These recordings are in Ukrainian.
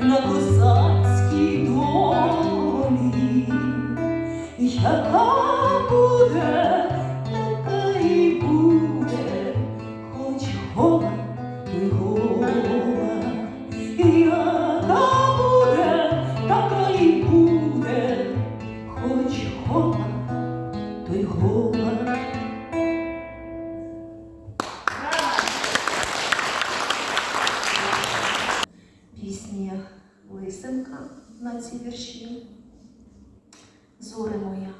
на козацькій долі, яка буде. Анастасія Лисенка на ці вірші. Зори моя.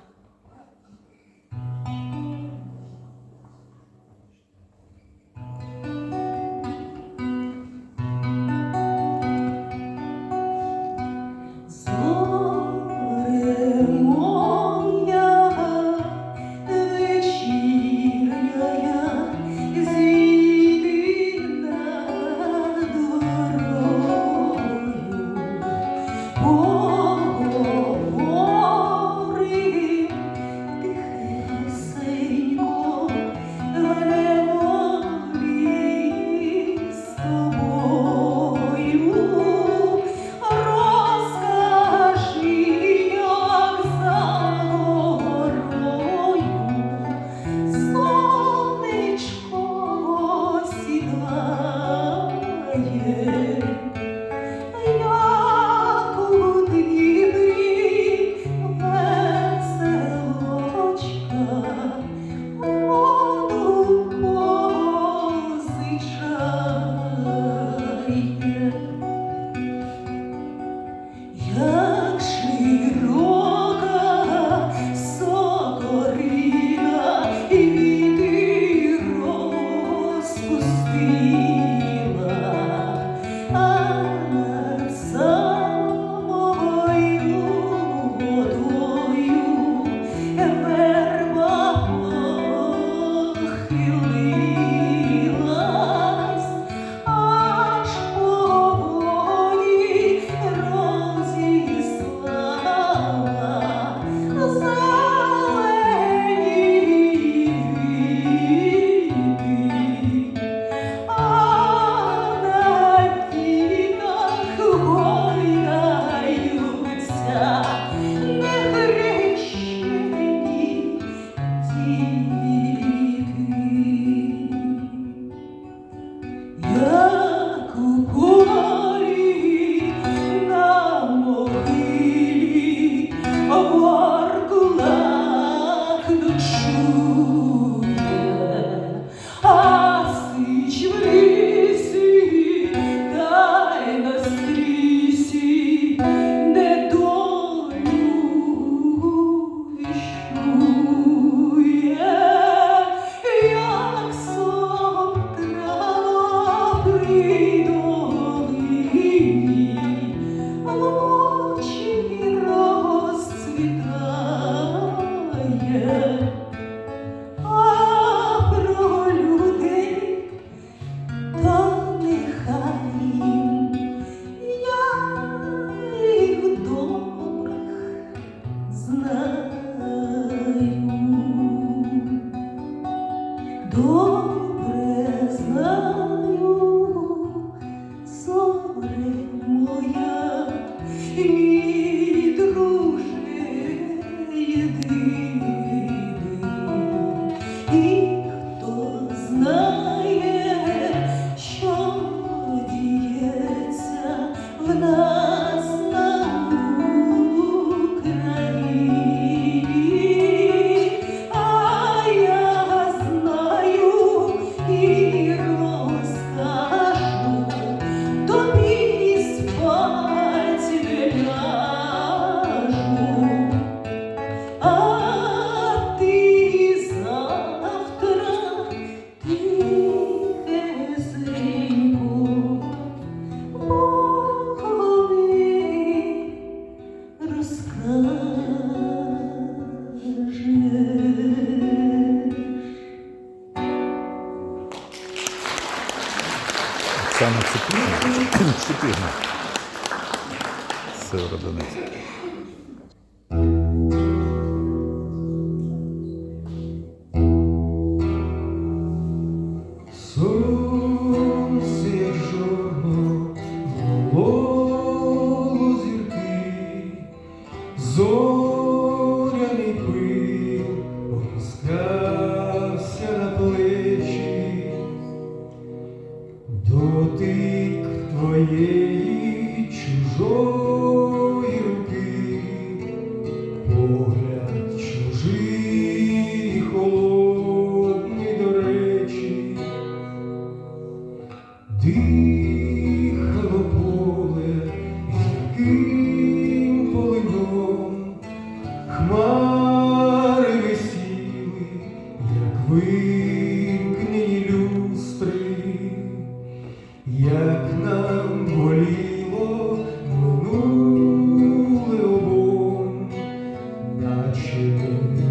you.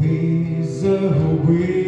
Ми загубилися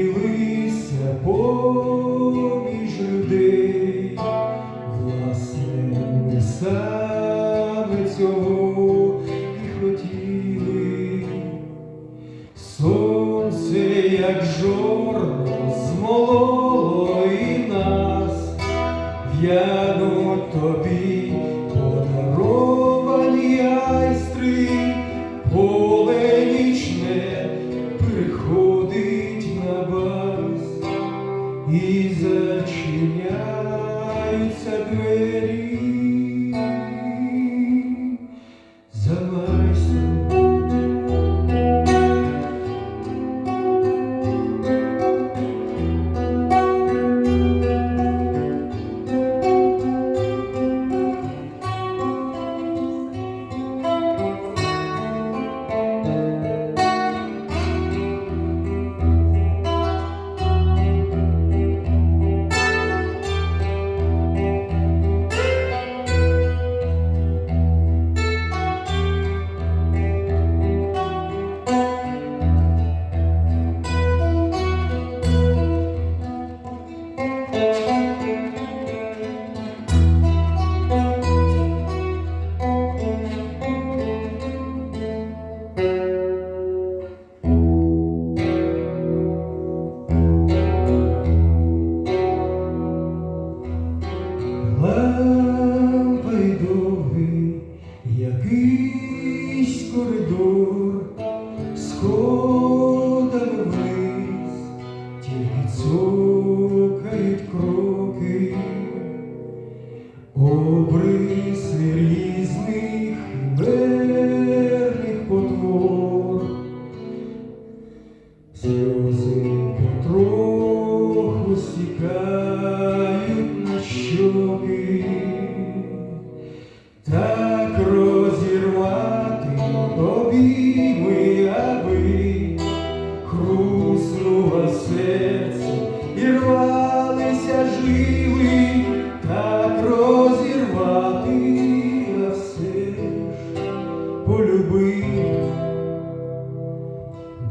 полюбив.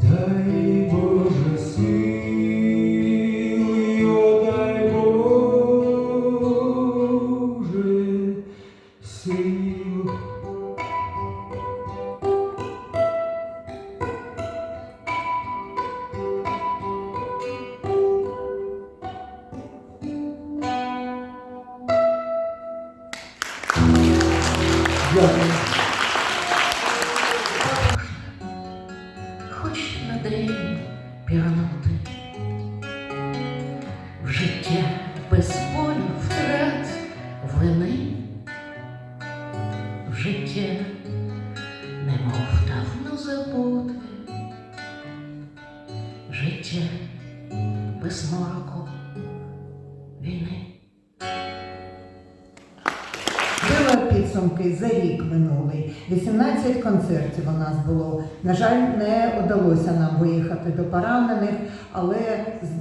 Дай Боже сили, о дай Боже сил. Дякую. Підсумки за рік минулий. 18 концертів у нас було. На жаль, не вдалося нам виїхати до поранених, але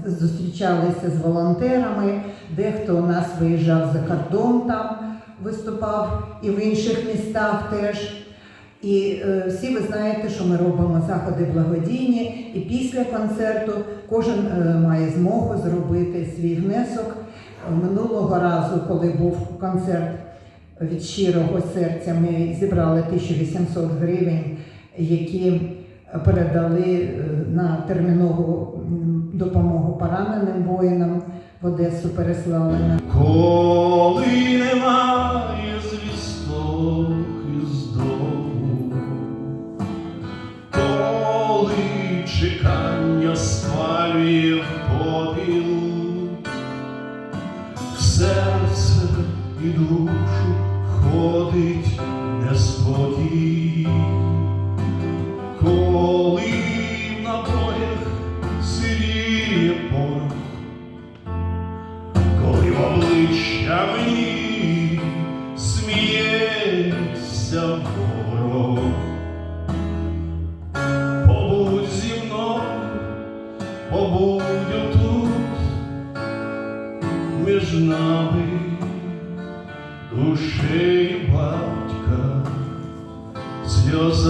зустрічалися з волонтерами. Дехто у нас виїжджав за кордон там, виступав і в інших містах теж. І е, всі ви знаєте, що ми робимо заходи благодійні, і після концерту кожен е, має змогу зробити свій внесок. Минулого разу, коли був концерт від щирого серця, ми зібрали 1800 гривень, які передали е, на термінову допомогу пораненим воїнам в Одесу переслали. Коли немає звісток із дому, коли чекання спалює в попіл, в серце і душу ходить неспокій, коли в набоях сиріє порох, коли в обличчя мені сміється ворог. Побудь зі мною, побудь отут, між нами душею Dios